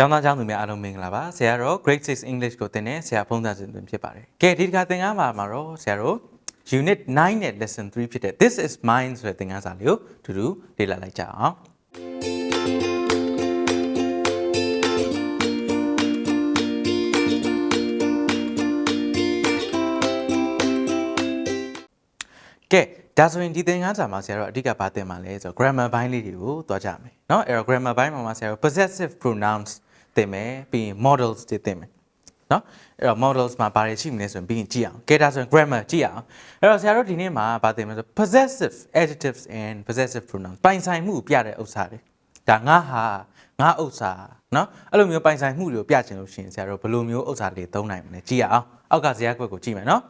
ကျောင်းသားကျောင်းသူများအားလုံးမင်္ဂလာပါဆရာတော့ Grade 6 English ကိုသင်တဲ့ဆရာဖုန်းသားစဉ်တွင်ဖြစ်ပါတယ်ကဲဒီတစ်ခါသင်ခန်းမှာမှာတော့ဆရာတို့ Unit 9နဲ့ Lesson 3ဖြစ်တဲ့ This is mine ဆိုတဲ့သင်ခန်းစာလေးကိုအတူတူလေ့လာလိုက်ကြအောင်ကဲဒါဆိုရင်ဒီသင်ခန်းစာမှာဆရာတို့အဓိကဘာသင်မှာလဲဆိုတော့ grammar ဘိုင်းလေးတွေကိုသွားကြမယ်เนาะအဲ့တော့ grammar ဘိုင်းမှာမှာဆရာတို့ possessive pronouns သင်မယ်ပြီးရင် models တွေသင်မယ်နော်အဲ့တော့ models မှာဘာတွေရှိမလဲဆိုရင်ပြီးရင်ကြည့်အောင် data ဆိုရင် grammar ကြည့်အောင်အဲ့တော့ဆရာတို့ဒီနေ့မှာဘာသင်မလဲဆို possessive adjectives and possessive pronouns ပိုင်ဆိုင်မှုပြတဲ့ဥစ္စာတွေဒါငါဟာငါဥစ္စာနော်အဲ့လိုမျိုးပိုင်ဆိုင်မှုတွေကိုပြချင်လို့ရှိရင်ဆရာတို့ဘယ်လိုမျိုးဥစ္စာတွေသုံးနိုင်မလဲကြည့်အောင်အောက်ကဇာတ်ကွက်ကိုကြည့်မယ်နော်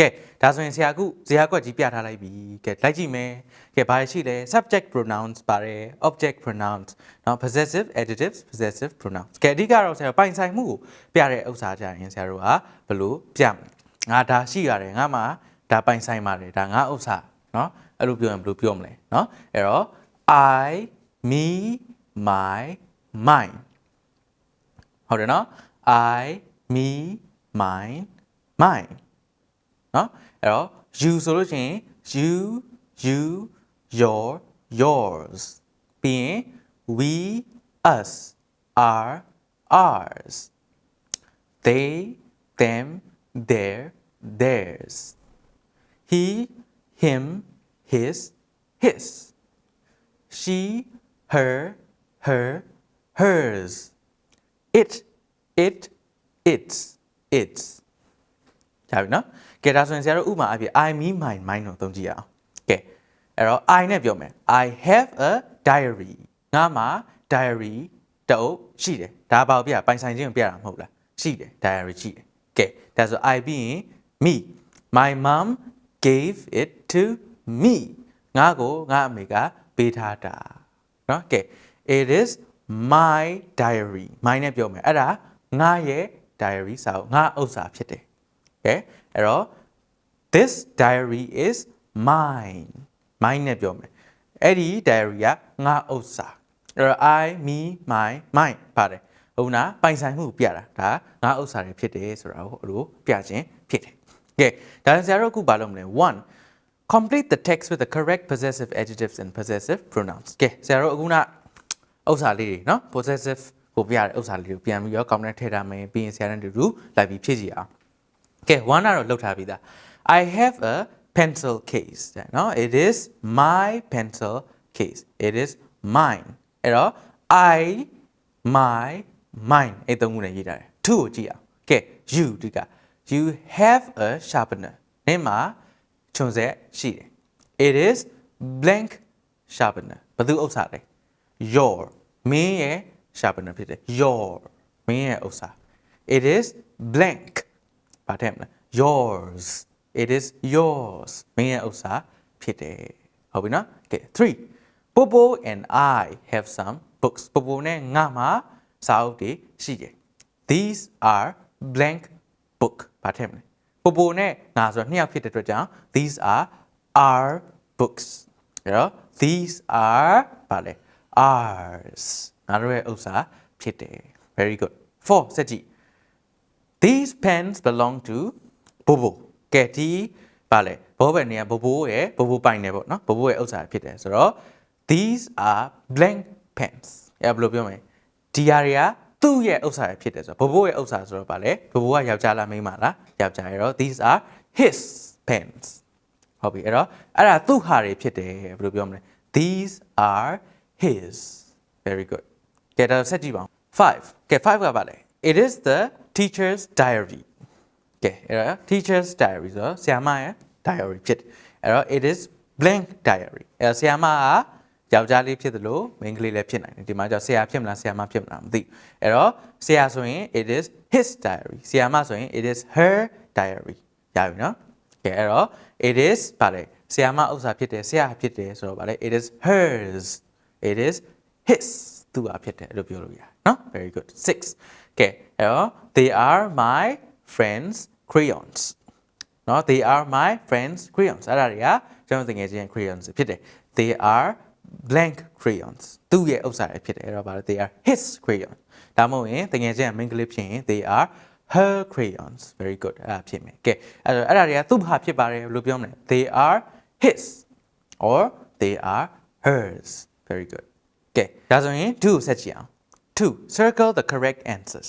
ကဲဒါဆိုရင်ဆရာအခုဇာတ်ကွက်ကြီးပြထားလိုက်ပြီကဲလိုက်ကြည့်မယ်ကဲဘာတွေရှိလဲ subject pronouns ပါတယ် object pronouns เนาะ possessive adjectives possessive pronouns ကဲအဓိကတော့ဆရာပိုင်ဆိုင်မှုကိုပြတဲ့ဥစ္စာကြရင်ဆရာတို့ကဘယ်လိုပြမလဲငါဒါရှိရတယ်ငါမှဒါပိုင်ဆိုင်ပါတယ်ဒါငါဥစ္စာเนาะအဲ့လိုပြောရင်ဘယ်လိုပြောမလဲเนาะအဲ့တော့ i me my mine ဟုတ်တယ်နော် i me mine mine နော်အဲ့တော့ you ဆိုလို့ရှိရင် you you your yours ပြီးရင် we us our ours they them their theirs he him his his she her her hers it it its its ကြာပြီနော် ကဲဒါဆိုရင်ဆရာတို့ဥပမာအဖြစ် I me mine mine ကိုသုံးကြည့်ရအောင်ကဲအဲ့တော့ I နဲ့ပြောမယ် I have a diary ငါမှာ diary တအုပ်ရှိတယ်ဒါဘာကိုပြပိုင်ဆိုင်ခြင်းကိုပြတာမဟုတ်လားရှိတယ် diary ရှိတယ်ကဲဒါဆို I ပြီးရင် me my mom gave it to me ငါကိုငါအမေကပေးထားတာเนาะကဲ it is my diary my နဲ့ပြောမယ်အဲ့ဒါငါရဲ့ diary စာအုပ်ငါဥစ္စာဖြစ်တယ် okay အဲ့တော့ this diary is mine mine နဲ့ပြောမယ်အဲ့ဒီ diary ကငါဥစ္စာအဲ့တော့ i me my mine ပါတယ်ဟုတ်နာပိုင်ဆိုင်မှုပြတာဒါငါဥစ္စာတွေဖြစ်တယ်ဆိုတာကိုအဲ့လိုပြခြင်းဖြစ်တယ်ကဲဒါဆရာတို့အခုပါလို့မလဲ1 complete the text with the correct possessive adjectives and possessive pronouns ကဲဆရာတို့အခုနဥစ္စာလေးတွေနော် possessive ကိုပြရတဲ့ဥစ္စာလေးကိုပြန်ပြီးတော့ comment ထည့်ထားမယ်ပြီးရင်ဆရာတို့အတူတူလိုက်ပြီးဖြည့်ကြည့်အောင် ကဲ1ကတော့လောက်ထားပြီသား I have a pencil case တဲ့เนาะ it is my pencil case it is mine အဲ့တော့ I my mine အဲ့သုံးခုနဲ့ရေးထားတယ်2ကိုကြည့်အောင်ကဲ you ဒီက you have a sharpener နင်းမှာခြုံဆက်ရှိတယ် it is blank sharpener ဘယ်သူဥစ္စာလဲ your မင်းရဲ့ sharpener ဖြစ်တယ် your မင်းရဲ့ဥစ္စာ it is blank ဘာထည့်မလဲ yours it is yours မင်းရဲ့ဥစ္စာဖြစ်တယ်ဟုတ်ပြီနော်ကဲ3 Popo and I have some books Popo နဲ့ငါမှာစာအုပ်တွေရှိတယ် these are blank book ဘာထည့်မလဲ Popo နဲ့ငါဆိုတော့နှစ်ယောက်ဖြစ်တဲ့အတွက်ကြောင့် these are our books အဲ့တော့ these are ဘာလဲ ours ငါတို့ရဲ့ဥစ္စာဖြစ်တယ် very good 4စက်ကြည့် These pens belong to Bobo ကဲဒီဗာလဲဘောဘယ်နေရဘိုဘိုရဲ့ဘိုဘိုပိုင်နေပေါ့နော်ဘိုဘိုရဲ့ဥစ္စာဖြစ်တယ်ဆိုတော့ these are blank pens အဲ့ဘယ်လိုပြောမလဲဒီဟာတွေကသူ့ရဲ့ဥစ္စာတွေဖြစ်တယ်ဆိုတော့ဘိုဘိုရဲ့ဥစ္စာဆိုတော့ဗာလဲဘိုဘိုကယောက်ျားလားမိန်းမလားယောက်ျားရဲ့တော့ these are his pens ဟုတ်ပြီအဲ့တော့အဲ့ဒါသူ့ဟာတွေဖြစ်တယ်ဘယ်လိုပြောမလဲ these are his very good ကဲဒါဆက်ကြည့်ပါဦး5ကဲ5ကပါလဲ it is the teacher's diary ကဲအဲ့တော့ teacher's diary ဆိုတော့ဆရာမရဲ့ diary ဖြစ်တယ်အဲ့တော့ it is blank diary အဲ့တော့ဆရာမကယောက်ျားလေးဖြစ်သလိုမိန်းကလေးလည်းဖြစ်နိုင်တယ်ဒီမှာကျတော့ဆရာဖြစ်မလားဆရာမဖြစ်မလားမသိအဲ့တော့ဆရာဆိုရင် it is his diary ဆရာမဆိုရင် it is her diary ရပြီနော်ကဲအဲ့တော့ it is ဗါလေဆရာမဥစ္စာဖြစ်တယ်ဆရာဖြစ်တယ်ဆိုတော့ဗါလေ it is hers it is his သူဟာဖြစ်တယ်အဲ့လိုပြောလို့ရတယ်နော် very good 6ကဲအဲ့တော့ they are my friends crayons နော် they are my friends crayons အဲ့ဒါတွေကကျွန်တော်တကယ်ချင်း crayons ဖြစ်တယ် they are blank crayons သူ့ရဲ့ဥစ္စာတွေဖြစ်တယ်အဲ့တော့ဗါလဲ they are his crayons ဒါမှမဟုတ်ရင်တကယ်ချင်းက main clip ဖြစ်ရင် they are her crayons very good အဲ့ဒါဖြစ်မယ်ကဲအဲ့တော့အဲ့ဒါတွေကသူ့ဘာဖြစ်ပါတယ်လို့ပြောမလဲ they are his or they are hers very good ကဲဒါဆိုရင် do ကိုဆက်ကြည့်အောင် two circle the correct answers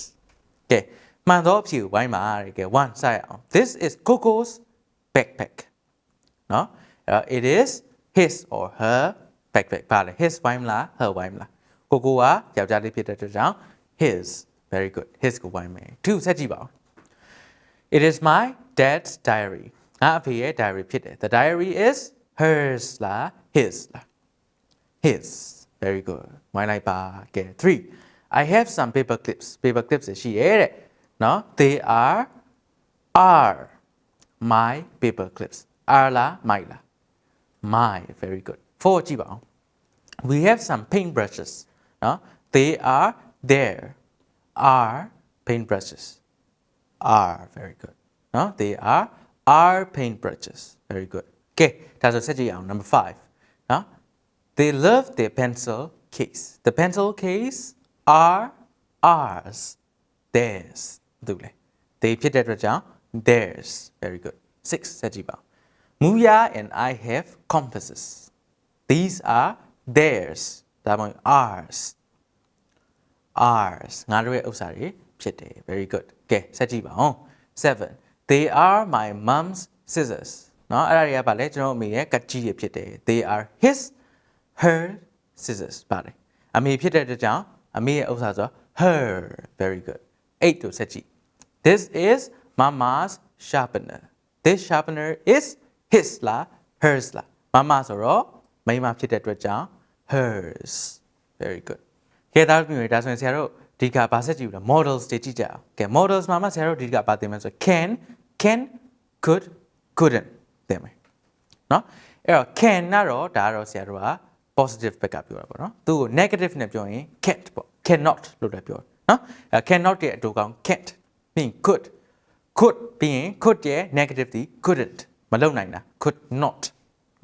ကဲမှန်သောအဖြေကိုဝိုင်းပါရကဲ one စရအောင် this is coco's backpack နော်အဲ့တော့ it is his or her backpack ပါလေ his ဝိုင်းမလား her ဝိုင်းမလားကိုကိုကယောက်ျားလေးဖြစ်တဲ့အတွက်ကြောင့် his very good his ကိုဝိုင်းမယ်2ဆက်ကြည့်ပါဦး It is my dad's diary ငါအဖေရဲ့ diary ဖြစ်တယ် The diary is hers လား his လား his very good ဝိုင်းလိုက်ပါကဲ3 I have some paper clips paper clips တွေရှိရဲ့တဲ့နော် they are are my paper clips are လား my လား my very good 4ကြည့်ပါဦး we have some paint brushes နော် they are there are paint brushes are very good နော် they are are paint brushes very good ကဲဒါဆိုဆက်ကြည့်အောင် number 5နော် they love their pencil case the pencil case are ours theirs သူလေ they ဖြစ်တဲ့အတွက်ကြောင့် theirs very good 6ဆက်ကြည့်ပါဦး Muya and I have compasses these are theirs ဒါမှမဟုတ် ours ours ငါတို့ရဲ့ဥစ္စာတွေဖြစ်တယ် very good ကဲဆက်ကြည့်ပါဦး7 they are my mom's scissors เนาะအဲ့ဒါတွေကဗာလဲကျွန်တော်အမေရဲ့ကတ်ကြီးတွေဖြစ်တယ် they are his her scissors ဗာလဲအမေဖြစ်တဲ့အတွက်ကြောင့်အမေရဲ့ဥစ္စာဆိုတော့ her very good 8တို့ဆက်ကြည့် this is mama's sharpener this sharpener is his လား hers လား mama ဆိုတော့မိန်းမဖြစ်တဲ့အတွက်ကြောင့် hers very good ကဲသားမျိုးတွေဒါဆိုရင်ဆရာတို့ဒီကဘာဆက်ကြည့်ဘူးလား models တွေကြည့်ကြအောင်ကဲ models မှာမှဆရာတို့ဒီကဘာသင်မလဲဆို can can could couldn't သင်မယ်နော်အဲ့တော့ can ကတော့ဒါကတော့ဆရာတို့က positive ဘက်ကပြောတာပေါ့နော်သူ့ကို negative နဲ့ပြောရင် can't ပေါ့ cannot လို့လည်းပြောနော် cannot ရဲ့အတူကောင် can't ပြီး could could ပြီးရင် could ရဲ့ negative ဒီ couldn't မလုပ်နိုင်တာ could not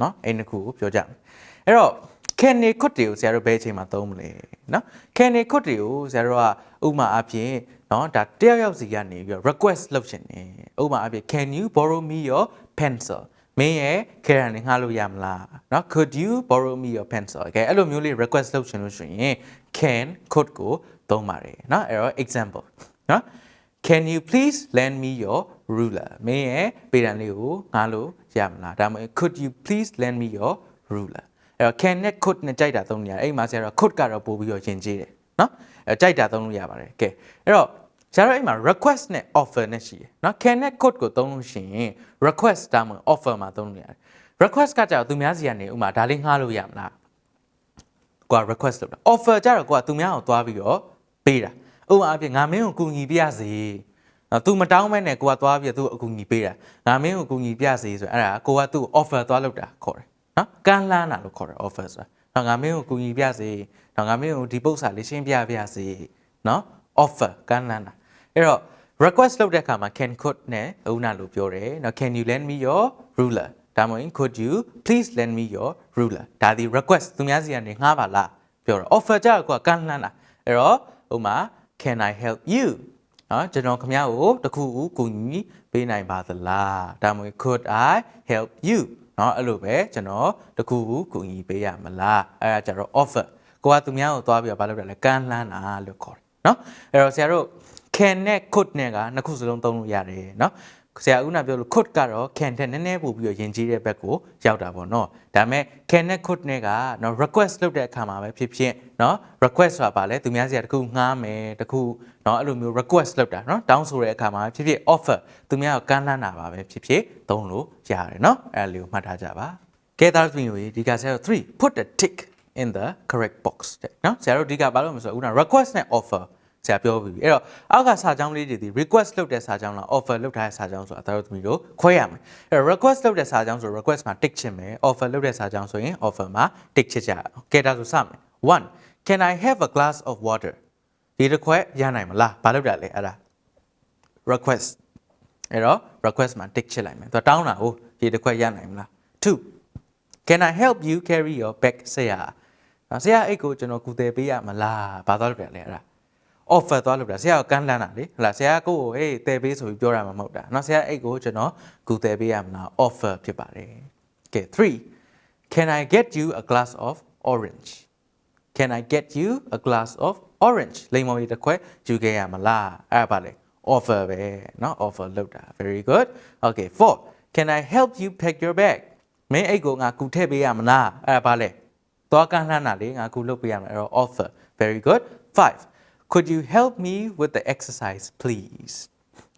နော်အဲ့ဒီခုကိုပြောကြမယ်အဲ့တော့ can နေ could တွေကိုဆရာတို့ဘယ်အချိန်မှာသုံးမလဲနော် can နေ could တွေကိုဆရာတို့ကဥမာအပြင်နော်ဒါတယောက်ယောက်စီကနေပြီး request လုပ်ရှင်နေဥမာအပြင် can you borrow me your pencil မင်းရဲ့ခဲရန်နေငှားလို့ရမလားเนาะ could you borrow me your pencil โอเคအဲ့လိုမျိုးလေး request လုပ်ရှင်လို့ရှိရင် can could ကိုသုံးပါတယ်เนาะအဲ့တော့ example เนาะ Can you please lend me your ruler မင်းရဲ့ပေတံလေးကိုငှားလို့ရမလားဒါမှမဟုတ် could you please lend me your ruler အဲ့တော့ can နဲ့ could နဲ့ကြိုက်တာသုံးနေရတယ်အဲ့မှာဆရာတော့ could ကတော့ပို့ပြီးတော့ယဉ်ကျေးတယ်နော်အဲ့ကြိုက်တာသုံးလို့ရပါတယ်ကဲအဲ့တော့ ကျတော့အဲ့မှာ request နဲ့ offer နဲ့ရှိတယ်နော် can နဲ့ could ကိုသုံးလို့ရှိရင် request တာမှ offer မှာသုံးလို့ရတယ် request ကကြတော့သူများစီကနေဥမာဒါလေးငှားလို့ရမလားကွာ request လုပ်တာ offer ကြတော့ကွာသူများအောင်သွားပြီးတော့ပေးတာဥပမာအဖြစ်ငါမင်းကိုကူညီပြရစေနော် तू မတောင်းမဲ့နဲ့ကိုကသွားပြီးသူ့အကူညီပေးတာငါမင်းကိုကူညီပြစေဆိုအဲ့ဒါကိုကသူ့ offer သွားလုပ်တာခေါ်တယ်နော်ကမ်းလှမ်းတာလို့ခေါ်တယ် offer ဆိုတာငါမင်းကိုကူညီပြစေငါမင်းကိုဒီပု္ပ္ပစာလေးရှင်းပြပြစေနော် offer ကမ်းလှမ်းတာ အဲ့တော့ request လုပ်တဲ့အခါမှာ can could နဲ့ဥနာလို့ပြောတယ်နော် can you lend me your ruler ဒါမှမဟုတ် could you please lend me your ruler ဒါဒီ request သူများစီကနေငှားပါလားပြောတော့ offer ကြတော့ကိုကကမ်းလှမ်းတာအဲ့တော့ဥမာ can i help you နော်ကျွန်တော်ခင်ဗျားကိုတခုခုကူညီပေးနိုင်ပါသလားဒါမှမဟုတ် could i help you နော်အဲ့လိုပဲကျွန်တော်တခုခုကူညီပေးရမလားအဲ့ဒါကြတော့ offer ကိုကသူများကိုသွားပြီးတော့ဘာလုပ်ရလဲကမ်းလှမ်းတာလို့ခေါ်တယ်နော်အဲ့တော့ဆရာတို့ can နဲ့ could နဲ့ကနှစ်ခုစလုံးသုံးလို့ရတယ်နော်ဆရာဦးနာပြောလို့ could ကတော့ can တဲ့နည်းနည်းပို့ပြီးတော့ယဉ်ကျေးတဲ့ဘက်ကိုရောက်တာပေါ့နော်ဒါပေမဲ့ can နဲ့ could နဲ့ကနော် request လုပ်တဲ့အခါမှာပဲဖြစ်ဖြစ်နော် request ဆိုတာပါလဲသူများစီကတခုငှားမယ်တခုနော်အဲ့လိုမျိုး request လုပ်တာနော်တောင်းဆိုတဲ့အခါမှာဖြစ်ဖြစ် offer သူများကိုကမ်းလှမ်းတာပါပဲဖြစ်ဖြစ်သုံးလို့ရတယ်နော်အဲ့ဒါလေးကိုမှတ်ထားကြပါကဲသားသမီးတွေဒီကဆရာတို့3 put a tick in the correct box တဲ့နော်ဆရာတို့ဒီကဘာလို့မဆိုဦးနာ request နဲ့ offer ဆရာပြောပြီးပြီအဲ့တော့အောက်ကစာကြောင်းလေးတွေဒီ request လုပ်တဲ့စာကြောင်းလား offer လုပ်ထားတဲ့စာကြောင်းဆိုတာတို့သမီးတို့ခွဲရမယ်အဲ့တော့ request လုပ်တဲ့စာကြောင်းဆို request မှာ tick ချင်မယ် offer လုပ်တဲ့စာကြောင်းဆိုရင် offer မှာ tick ချစ်ကြအောင်ကဲဒါဆိုစမယ်1 can i have a glass of water ဒီတစ်ခွက်ရနိုင်မလားဘာလုပ်တာလဲအဲ့ဒါ request အဲ့တော့ request မှာ tick ချစ်လိုက်မယ်သူတောင်းတာဟုတ်ဒီတစ်ခွက်ရနိုင်မလား2 can i help you carry your bag ဆရာနော်ဆရာအိတ်ကိုကျွန်တော်ကူတယ်ပေးရမလားဘာသွားလို့ပြန်လဲအဲ့ဒါ offer သွားလို့ပြဆရာကကမ်းလှမ်းတာလေဟလာဆရာကိုကိုဟေးတယ်ပေးဆိုပြီးပြောတာမှမဟုတ်တာเนาะဆရာအိတ်ကိုကျွန်တော်ကူတယ်ပေးရမလား offer ဖြစ်ပါတယ်ကဲ3 can i get you a glass of orange can i get you a glass of orange လိမ္မော်လေးတစ်ခွက်ယူခဲ့ရမလားအဲ့ဒါပါလေ offer ပဲเนาะ offer လုပ်တာ very good okay 4 can i help you pack your bag မင်းအိတ်ကိုငါကူထည့်ပေးရမလားအဲ့ဒါပါလေသွားကမ်းလှမ်းတာလေငါကူလုပ်ပေးရမလားအဲ့တော့ offer very good 5 Could you help me with the exercise please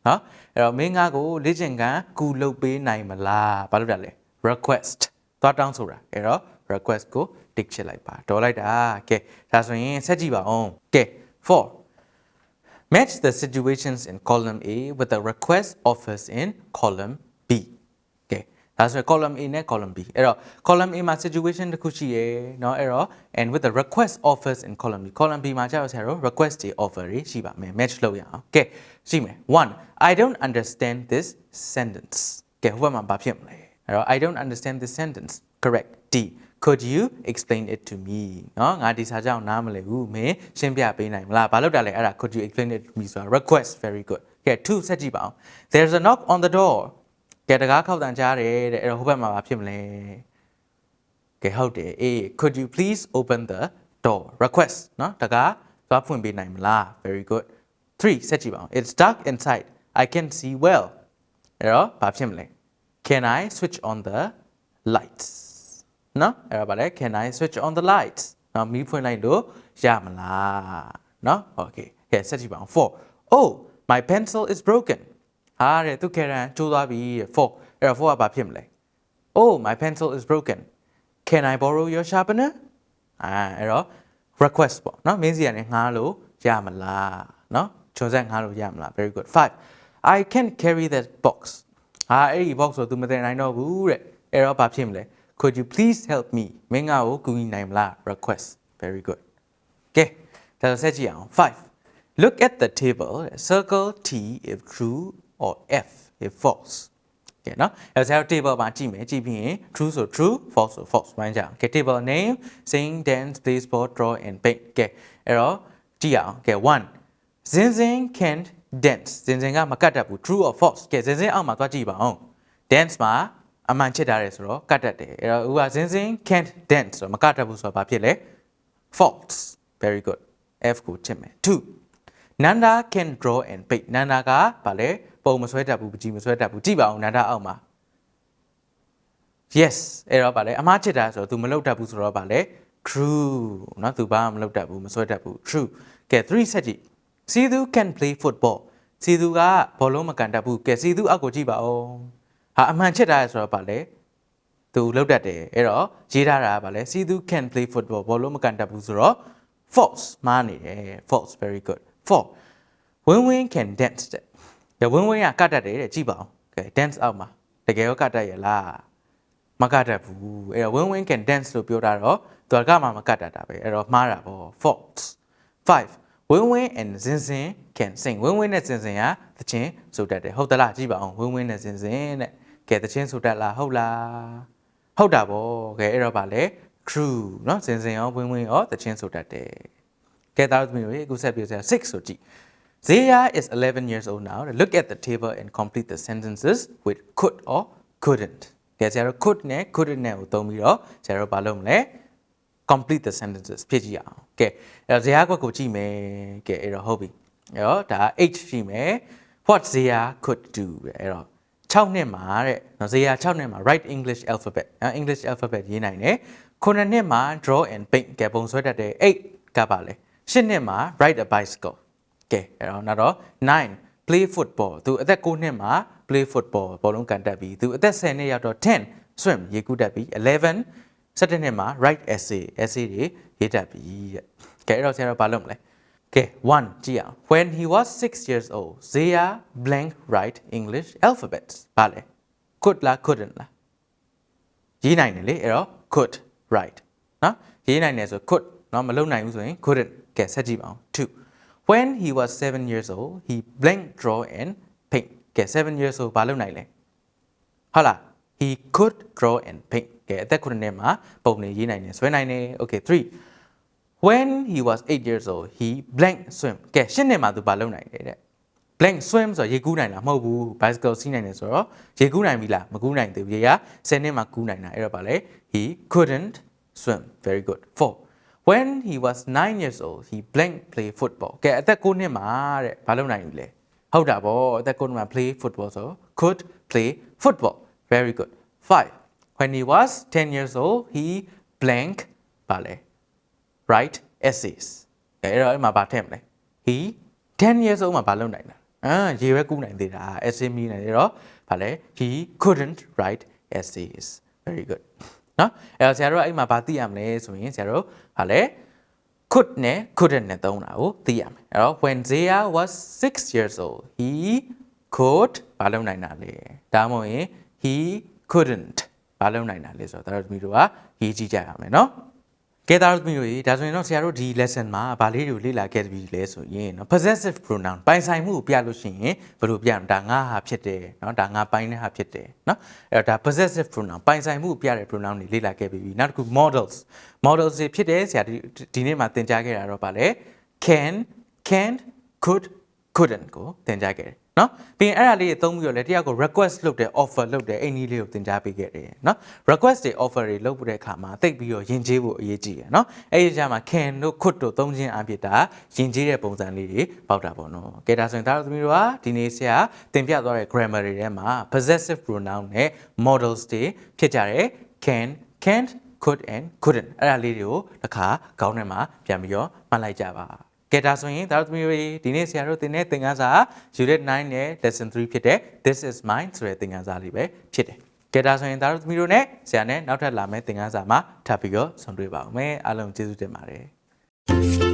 နော်အဲ့တော့မင်းငါကိုလေ့ကျင့်ခန်းကူလုပ်ပေးနိုင်မလားဘာလို့တာလဲ request သွားတောင်းဆိုတာအဲ့တော့ request ကို tick ချစ်လိုက်ပါဒေါ်လိုက်တာကဲဒါဆိုရင်ဆက်ကြည့်ပါအောင်ကဲ4 Match the situations in column A with the request offers in column B ကဲ ဒါဆိုရင် column A နဲ့ column B အဲ့တော့ column A မှာ situation တစ်ခုရှိရယ်เนาะအဲ့တော့ and with the request offers in column B column B မှာကျတော့ဆရာတို့ request တွေ offer တွေရှိပါမယ် match လုပ်ရအောင်ကဲရှိမယ်1 I don't understand this sentence ကဲဟိုဘက်မှာဘာဖြစ်မလဲအဲ့တော့ I don't understand this sentence correct D could you explain it to me เนาะငါဒီစာကြောင့်နားမလည်ဘူးမင်းရှင်းပြပေးနိုင်မလားဘာလို့တာလဲအဲ့ဒါ could you explain it to me ဆိုတာ request very good ကဲ2ဆက်ကြည့်ပါအောင် there's a knock on the door ကဲတကားခောက်တန်ကြားတယ်တဲ့အဲ့တော့ဟိုဘက်မှာဘာဖြစ်မလဲ?ကဲဟုတ်တယ်အေး could you please open the door? Request နော်တကားသွားဖွင့်ပေးနိုင်မလား? Very good. 3ဆက်ကြည့်ပါအောင် it's dark inside. I can see well. အဲ့တော့ဘာဖြစ်မလဲ? Can i switch on the lights? နော်အဲ့တော့ဗါလဲ? Can i switch on the lights? နော်မီးဖွင့်လိုက်လို့ရမလား?နော် okay. ကဲဆက်ကြည့်ပါအောင်4 oh my pencil is broken ဟာတဲ့သူခဲရန်ကျိုးသွားပြီတဲ့4အဲ့တော့4ကဘာဖြစ်မလဲ oh my pencil is broken can i borrow your sharpener အာအဲ့တော့ request ပေါ့နော်မင်းစီကနေငှားလို့ရမလားနော်ချွန်ဆက်ငှားလို့ရမလား very good 5 i can't carry that box ဟာအဲ့ဒီ box ကို तू မတင်နိုင်တော့ဘူးတဲ့အဲ့တော့ဘာဖြစ်မလဲ could you please help me မင်းငါ့ကိုကူညီနိုင်မလား request very good ကဲဒါဆိုဆက်ကြည့်အောင်5 look at the table circle t if true or f if false ကဲနော်အဲဆရာတို့ table မှာကြည့်မယ်ကြည့်ပြီးရင် true ဆို true false ဆို false ဝိုင်းကြအောင်ကဲ table name sing dance play sport draw and paint ကဲအဲ့တော့ကြည့်အောင်ကဲ1 zin zin can't dance ဇင်ဇင်ကမကတ်တတ်ဘူး true or false ကဲဇင်ဇင်အောက်မှာသွားကြည့်ပါအောင် dance မှာအမှန်ချစ်ထားတယ်ဆိုတော့ကတ်တတ်တယ်အဲ့တော့ဥကဇင်ဇင် can't dance ဆိုတော့မကတ်တတ်ဘူးဆိုတော့ဘာဖြစ်လဲ false very good f ကိုချစ်မယ်2 Nanda can draw and paint Nanda ကဗာလဲ ပုံမဆွဲတတ်ဘူးပကြီးမဆွဲတတ်ဘူးကြည့်ပါအောင် Nanda အောက်မှာ yes အဲ့တော့ဗာလဲအမားချစ်တာဆိုတော့ तू မလုပ်တတ်ဘူးဆိုတော့ဗာလဲ true เนาะ तू ဘာမှမလုပ်တတ်ဘူးမဆွဲတတ်ဘူး true ကဲ3ဆက်ကြည့် Sidu can play football Sidu ကဘောလုံးမကန်တတ်ဘူးကဲ Sidu အောက်ကိုကြည့်ပါဦးဟာအမှန်ချစ်တာဆိုတော့ဗာလဲ သူလောက်တတ်တယ်အဲ့တော့ရေးထားတာကဗာလဲ Sidu can play football ဘောလုံးမကန်တတ်ဘူးဆိုတော့ false မှားနေတယ် false very good 4 win win can dance တဲ့ဒါ win win ကကတ်တတ်တယ်တဲ့ကြည့်ပါအောင်ကဲ dance အောက်မှာတကယ်ရောကတ်တတ်ရဲ့လားမကတ်တတ်ဘူးအဲ့တော့ win win can dance လို့ပြောတာတော့သူကမှမကတ်တတ်တာပဲအဲ့တော့မှားတာပေါ့ false 5 win win and zin zin can sing win win နဲ့ zin zin ကသချင်းဆိုတတ်တယ်ဟုတ်သလားကြည့်ပါအောင် win win နဲ့ zin zin တဲ့ကဲသချင်းဆိုတတ်လားဟုတ်လားဟုတ်တာပေါ့ကဲအဲ့တော့ဗာလဲ true เนาะ zin zin ရော win win ရောသချင်းဆိုတတ်တယ်ကဲသားတို့သမီးတို့ရေအခုဆက်ပြီးဆရာ6ဆိုကြည့် Zaya is 11 years old now. Look at the table and complete the sentences with could or couldn't. ကဲဆရာတို့ could နဲ့ couldn't နဲ့ကိုသုံးပြီးတော့ဆရာတို့ဘာလုပ်မလဲ complete the sentences ဖြစ်ကြည့်အောင်ကဲအဲ့တော့ဇယားကွက်ကိုကြည့်မယ်ကဲအဲ့တော့ဟုတ်ပြီအဲ့တော့ဒါ H ရှိမယ် what Zaya could do တဲ့အဲ့တော့6နှစ်မှာတဲ့နော်ဇယား6နှစ်မှာ write English alphabet နော် English alphabet ရေးနိုင်တယ်9နှစ်မှာ draw and paint ကဲပုံဆွဲတတ်တယ်8ကပါလေ10နှစ်မှာ ride a bicycle ကဲအဲ့တော့နောက်တော့9 play football သူအသက်9နှစ်မှာ play football ဘောလုံးကန်တက်ပြီးသူအသက်10နှစ်ရောက်တော့10 swim ရေကူးတက်ပြီး11 17နှစ်မှာ write essay essay တွေရေးတတ်ပြီတဲ့ကဲအဲ့တော့ဆရာတို့ဘာလုပ်မလဲကဲ1ကြည့်အောင် when he was 6 years old Zaya blank write English alphabets ဘာလဲ could လား couldn't လားရေးနိုင်တယ်လေအဲ့တော့ could write နော်ရေးနိုင်တယ်ဆို could နော်မလုပ်နိုင်ဘူးဆိုရင် couldn't ကဲဆက်ကြည့်ပါအောင်2 when he was 7 years old he blank draw and paint ကဲ7 years old ဘာလုပ်နိုင်လဲဟုတ်လား he could draw and paint ကဲအသက်9နှစ်မှာပုံနေရေးနိုင်တယ်ဆွဲနိုင်တယ် okay 3 when he was 8 years old he blank swim ကဲရှင်းနေမှာသူဘာလုပ်နိုင်လဲတဲ့ blank swim ဆိုတော့ရေကူးနိုင်တာမဟုတ်ဘူး bicycle စီးနိုင်တယ်ဆိုတော့ရေကူးနိုင်ပြီလားမကူးနိုင်သေးဘူးရေက10နှစ်မှကူးနိုင်တာအဲ့တော့ဗာလေ he couldn't swim very good 4 when he was 9 years old he blank play football ကဲအသက်9နှစ်မှာတဲ့ဘာလုပ်နိုင်ပြီလဲဟုတ်တာဗောအသက်9နှစ်မှာ play football ဆို could play football very good 5 when he was 10 years old he blank ဗာလေ write essays အဲ့တော့အဲ့မှာဗာထည့်မလဲ he 10 years old မှာဗာလုပ်နိုင်တာအာရေပဲကူးနိုင်သေးတာ essay မီးနိုင်တယ်တော့ဗာလဲ he couldn't write essays very good နော်အဲ့တော့ဆရာတို့ကအဲ့မှာဗာသိရမလဲဆိုရင်ဆရာတို့ဗာလဲ could နဲ့ couldn't နဲ့သုံးတာကိုသိရမယ်အဲ့တော့ when Zaya was 6 years old he could ဘာလုပ်နိုင်တာလဲဒါမှမဟုတ်ရင် he couldn't ဘာလုပ်နိုင်တာလဲဆိုတော့ဒါတို့သမီးတို့ကရေးကြည့်ကြရမယ်နော် ကဲဒါတို့သမီးတို့ရေဒါဆိုရင်တော့ဆရာတို့ဒီ lesson မှာဗာလေးတွေကိုလေ့လာခဲ့ပြီလဲဆိုရင်နော် possessive pronoun ပိုင်ဆိုင်မှုကိုပြလို့ရှိရင်ဘယ်လိုပြမလဲဒါငါဟာဖြစ်တယ်နော်ဒါငါပိုင်တဲ့ဟာဖြစ်တယ်နော်အဲ့တော့ဒါ possessive pronoun ပိုင်ဆိုင်မှုကိုပြတဲ့ pronoun တွေလေ့လာခဲ့ပြီနောက်တစ်ခု models models တွေဖြစ်တယ်ဆရာဒီဒီနေ့မှာသင်ကြားခဲ့တာတော့ဗာလဲ can can't could couldn't ကိုသင်ကြားခဲ့တယ် နော်ပြီးရင်အဲ့ဒါလေးတွေသုံးပြီးတော့လည်းတယောက်ကို request လုပ်တယ် offer လုပ်တယ်အဲ့ဒီလေးကိုသင်ကြားပေးခဲ့တယ်နော် request တွေ offer တွေလုပ်တဲ့အခါမှာတိတ်ပြီးတော့ယဉ်ကျေးဖို့အရေးကြီးတယ်နော်အဲ့ဒီကြမှာ can တို့ could တို့သုံးခြင်းအဖြစ်ဒါယဉ်ကျေးတဲ့ပုံစံလေးတွေပေါက်တာပေါ့နော်ကဲဒါဆိုရင်ဒါတို့သမီးတို့ကဒီနေ့ဆရာသင်ပြသွားတဲ့ grammar တွေထဲမှာ possessive pronoun နဲ့ models တွေဖြစ်ကြတယ် can can't could and couldn't အဲ့ဒါလေးတွေကိုတစ်ခါခေါင်းထဲမှာပြန်ပြီးတော့မှတ်လိုက်ကြပါ ကဲဒါဆိုရင်ဒါတို့သမီးတို့ဒီနေ့ဆရာတို့သင်တဲ့သင်ခန်းစာ Unit 9နဲ့ Lesson 3ဖြစ်တဲ့ This is mine ဆိုတဲ့သင်ခန်းစာလေးပဲဖြစ်တယ်ကဲဒါဆိုရင်ဒါတို့သမီးတို့နဲ့ဆရာနဲ့နောက်ထပ်လာမယ့်သင်ခန်းစာမှာထပ်ပြီးတော့ဆုံတွေ့ပါအောင်မယ်အားလုံးကျေးဇူးတင်ပါတယ်